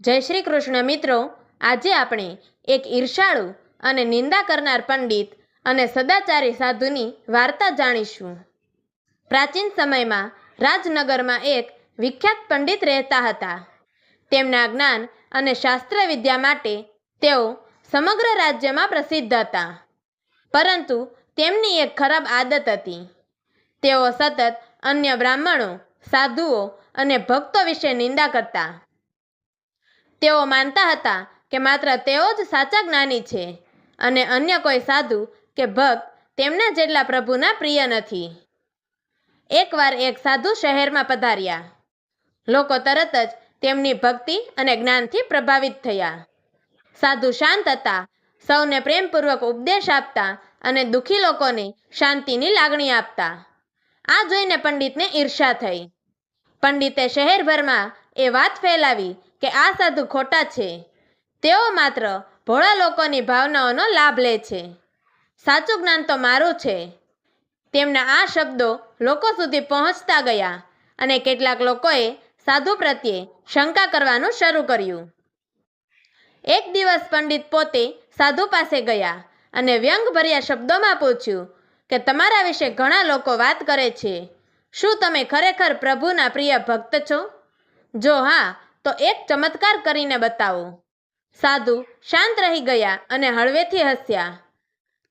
જય શ્રી કૃષ્ણ મિત્રો. આજે આપણે એક ઈર્ષાળુ અને નિંદા કરનાર પંડિત અને સદાચારી સાધુની વાર્તા જાણીશું. પ્રાચીન સમયમાં રાજનગરમાં એક વિખ્યાત પંડિત રહેતા હતા. તેમના જ્ઞાન અને શાસ્ત્ર વિદ્યા માટે તેઓ સમગ્ર રાજ્યમાં પ્રસિદ્ધ હતા. પરંતુ તેમની એક ખરાબ આદત હતી. તેઓ સતત અન્ય બ્રાહ્મણો, સાધુઓ અને ભક્તો વિશે નિંદા કરતા. તેઓ માનતા હતા કે માત્ર તેઓ જ સાચા જ્ઞાની છે અને અન્ય કોઈ સાધુ કે ભક્ત તેમના જેટલા પ્રભુના પ્રિય નથી. એકવાર એક સાધુ શહેરમાં પધાર્યા. લોકો તરત જ તેમની ભક્તિ અને જ્ઞાનથી પ્રભાવિત થયા. સાધુ શાંત હતા, સૌને પ્રેમપૂર્વક ઉપદેશ આપતા અને દુઃખી લોકોને શાંતિની લાગણી આપતા. આ જોઈને પંડિતને ઈર્ષા થઈ. પંડિતે શહેરભરમાં એ વાત ફેલાવી કે આ સાધુ ખોટા છે. તેઓ માત્ર ભોળા લોકોની ભાવનાઓનો લાભ લે છે. સાચું જ્ઞાન તો મારું છે. તેમના આ શબ્દો લોકો સુધી પહોંચતા ગયા અને કેટલાક લોકોએ સાધુ પ્રત્યે શંકા કરવાનું શરૂ કર્યું. એક દિવસ પંડિત પોતે સાધુ પાસે ગયા અને વ્યંગભર્યા શબ્દોમાં પૂછ્યું કે તમારા વિશે ઘણા લોકો વાત કરે છે. શું તમે ખરેખર પ્રભુના પ્રિય ભક્ત છો? જો હા, તો એક ચમત્કાર કરીને બતાવો. સાધુ શાંત રહી ગયા અને હળવેથી હસ્યા.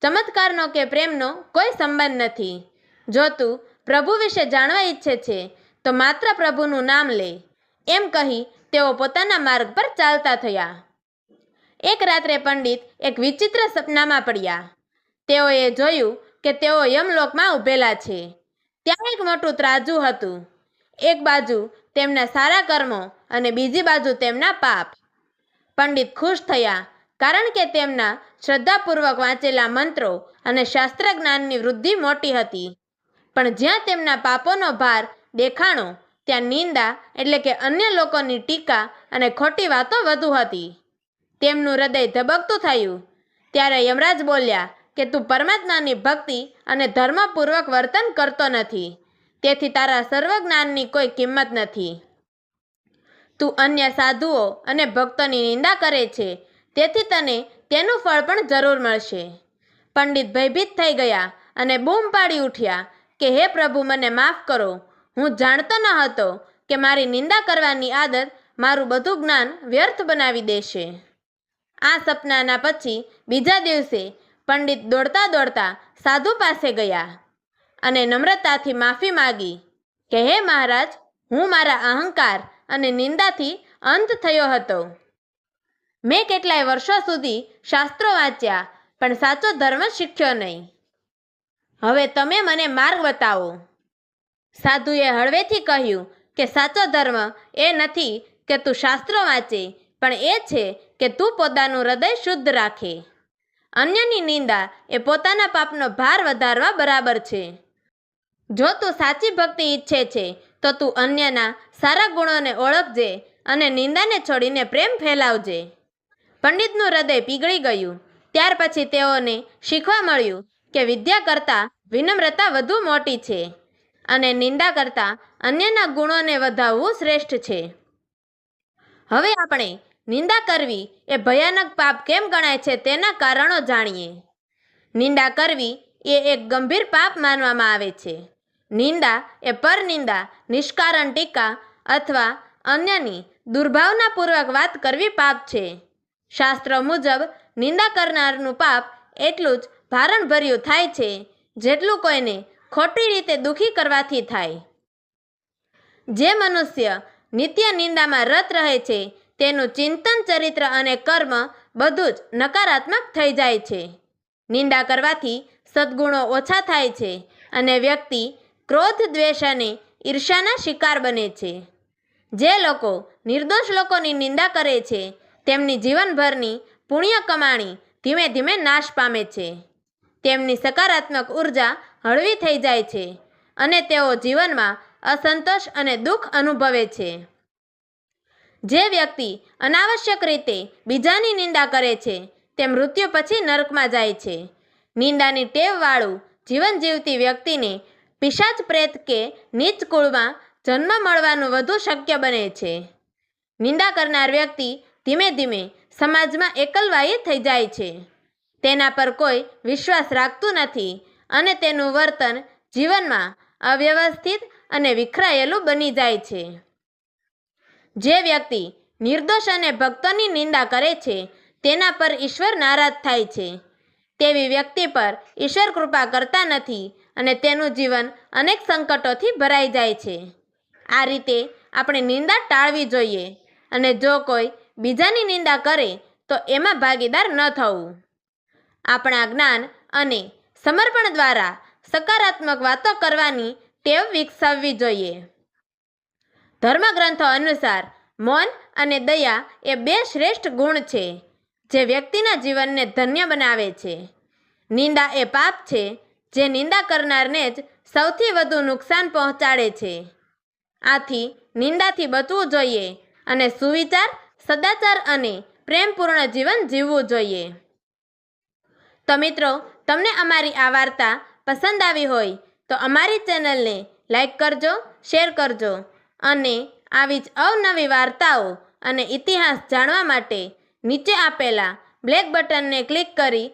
ચમત્કારનો કે પ્રેમનો કોઈ સંબંધ નથી. જો તું પ્રભુ વિશે જાણવા ઈચ્છે છે, તો માત્ર પ્રભુનું નામ લે. એમ કહી તેઓ પોતાના માર્ગ પર ચાલતા થયા. એક રાત્રે પંડિત એક વિચિત્ર સપનામાં પડ્યા. તેઓએ જોયું કે તેઓ યમલોકમાં ઊભેલા છે. ત્યાં એક મોટું ત્રાજુ હતું. એક બાજુ તેમના સારા કર્મો અને બીજી બાજુ તેમના પાપ. પંડિત ખુશ થયા, કારણ કે તેમના શ્રદ્ધાપૂર્વક વાંચેલા મંત્રો અને શાસ્ત્ર જ્ઞાનની વૃદ્ધિ મોટી હતી. પણ જ્યાં તેમના પાપોનો ભાર દેખાણો, ત્યાં નિંદા એટલે કે અન્ય લોકોની ટીકા અને ખોટી વાતો વધુ હતી. તેમનું હૃદય ધબકતું થયું. ત્યારે યમરાજ બોલ્યા કે તું પરમાત્માની ભક્તિ અને ધર્મપૂર્વક વર્તન કરતો નથી. તેથી તારા સર્વ જ્ઞાનની કોઈ કિંમત નથી. તું અન્ય સાધુઓ અને ભક્તોની નિંદા કરે છે, તેથી તને તેનું ફળ પણ જરૂર મળશે. પંડિત ભયભીત થઈ ગયા અને બૂમ પાડી ઉઠ્યા કે, હે પ્રભુ, મને માફ કરો. હું જાણતો ન હતો કે મારી નિંદા કરવાની આદત મારું બધું જ્ઞાન વ્યર્થ બનાવી દેશે. આ સપનાના પછી બીજા દિવસે પંડિત દોડતા દોડતા સાધુ પાસે ગયા. અને નમ્રતાથી માફી માગી. કે હે મહારાજ, હું મારા અહંકાર અને નિંદાથી અંત થયો હતો. મેં કેટલાય વર્ષો સુધી શાસ્ત્રો વાંચ્યા, પણ સાચો ધર્મ શીખ્યો નહીં. હવે તમે મને માર્ગ બતાવો. સાધુએ હળવેથી કહ્યું કે સાચો ધર્મ એ નથી કે તું શાસ્ત્રો વાંચે, પણ એ છે કે તું પોતાનું હૃદય શુદ્ધ રાખે. અન્યની નિંદા એ પોતાના પાપનો ભાર વધારવા બરાબર છે. જો તું સાચી ભક્તિ ઈચ્છે છે, તો તું અન્યના સારા ગુણોને ઓળખજે અને નિંદાને છોડીને પ્રેમ ફેલાવજે. પંડિતનું હૃદય પીગળી ગયું. ત્યાર પછી તેઓને શીખવા મળ્યું કે વિદ્યા કરતાં વિનમ્રતા વધુ મોટી છે અને નિંદા કરતાં અન્યના ગુણોને વધાવવું શ્રેષ્ઠ છે. હવે આપણે નિંદા કરવી એ ભયાનક પાપ કેમ ગણાય છે તેના કારણો જાણીએ. નિંદા કરવી એ એક ગંભીર પાપ માનવામાં આવે છે. નિંદા એ પરનિંદા, નિષ્કારણ ટીકા અથવા અન્યની દુર્ભાવનાપૂર્વક વાત કરવી પાપ છે. શાસ્ત્ર મુજબ, નિંદા કરનારનું પાપ એટલું જ ભારણભર્યું થાય છે, જેટલું કોઈને ખોટી રીતે દુઃખી કરવાથી થાય. જે મનુષ્ય નિત્ય નિંદામાં રત રહે છે, તેનું ચિંતન, ચરિત્ર અને કર્મ બધું જ નકારાત્મક થઈ જાય છે. નિંદા કરવાથી સદગુણો ઓછા થાય છે અને વ્યક્તિ ક્રોધ, દ્વેષ અને ઈર્ષાના શિકાર બને છે. જે લોકો નિર્દોષ લોકોની નિંદા કરે છે, તેમની જીવનભરની પુણ્ય કમાણી ધીમે ધીમે નાશ પામે છે. તેમની સકારાત્મક ઊર્જા હળવી થઈ જાય છે અને તેઓ જીવનમાં અસંતોષ અને દુઃખ અનુભવે છે. જે વ્યક્તિ અનાવશ્યક રીતે બીજાની નિંદા કરે છે, તે મૃત્યુ પછી નરકમાં જાય છે. નિંદાની ટેવવાળું જીવન જીવતી વ્યક્તિને પિશાચ પ્રેત કે નીચ કુળમાં જન્મ મળવાનું વધુ શક્ય બને છે. નિંદા કરનાર વ્યક્તિ ધીમે ધીમે સમાજમાં એકલવાયી થઈ જાય છે. તેના પર કોઈ વિશ્વાસ રાખતું નથી અને તેનું વર્તન જીવનમાં અવ્યવસ્થિત અને વિખરાયેલું બની જાય છે. જે વ્યક્તિ નિર્દોષ અને ભક્તોની નિંદા કરે છે, તેના પર ઈશ્વર નારાજ થાય છે. તેવી વ્યક્તિ પર ઈશ્વર કૃપા કરતા નથી અને તેનું જીવન અનેક સંકટોથી ભરાઈ જાય છે. આ રીતે આપણે નિંદા ટાળવી જોઈએ અને જો કોઈ બીજાની નિંદા કરે, તો એમાં ભાગીદાર ન થવું. આપણા જ્ઞાન અને સમર્પણ દ્વારા સકારાત્મક વાતો કરવાની ટેવ વિકસાવવી જોઈએ. ધર્મગ્રંથો અનુસાર મૌન અને દયા એ બે શ્રેષ્ઠ ગુણ છે, જે વ્યક્તિના જીવનને ધન્ય બનાવે છે. નિંદા એ પાપ છે જે નિંદા કરનારને જ સૌથી વધુ નુકસાન પહોંચાડે છે. આથી નિંદાથી બચવું જોઈએ અને સુવિચાર, સદાચાર અને પ્રેમપૂર્ણ જીવન જીવવું જોઈએ. તો મિત્રો, તમને અમારી આ વાર્તા પસંદ આવી હોય તો અમારી ચેનલને લાઈક કરજો, શેર કરજો અને આવી જ અવનવી વાર્તાઓ અને ઇતિહાસ જાણવા માટે નીચે આપેલા બ્લેક બટનને ક્લિક કરી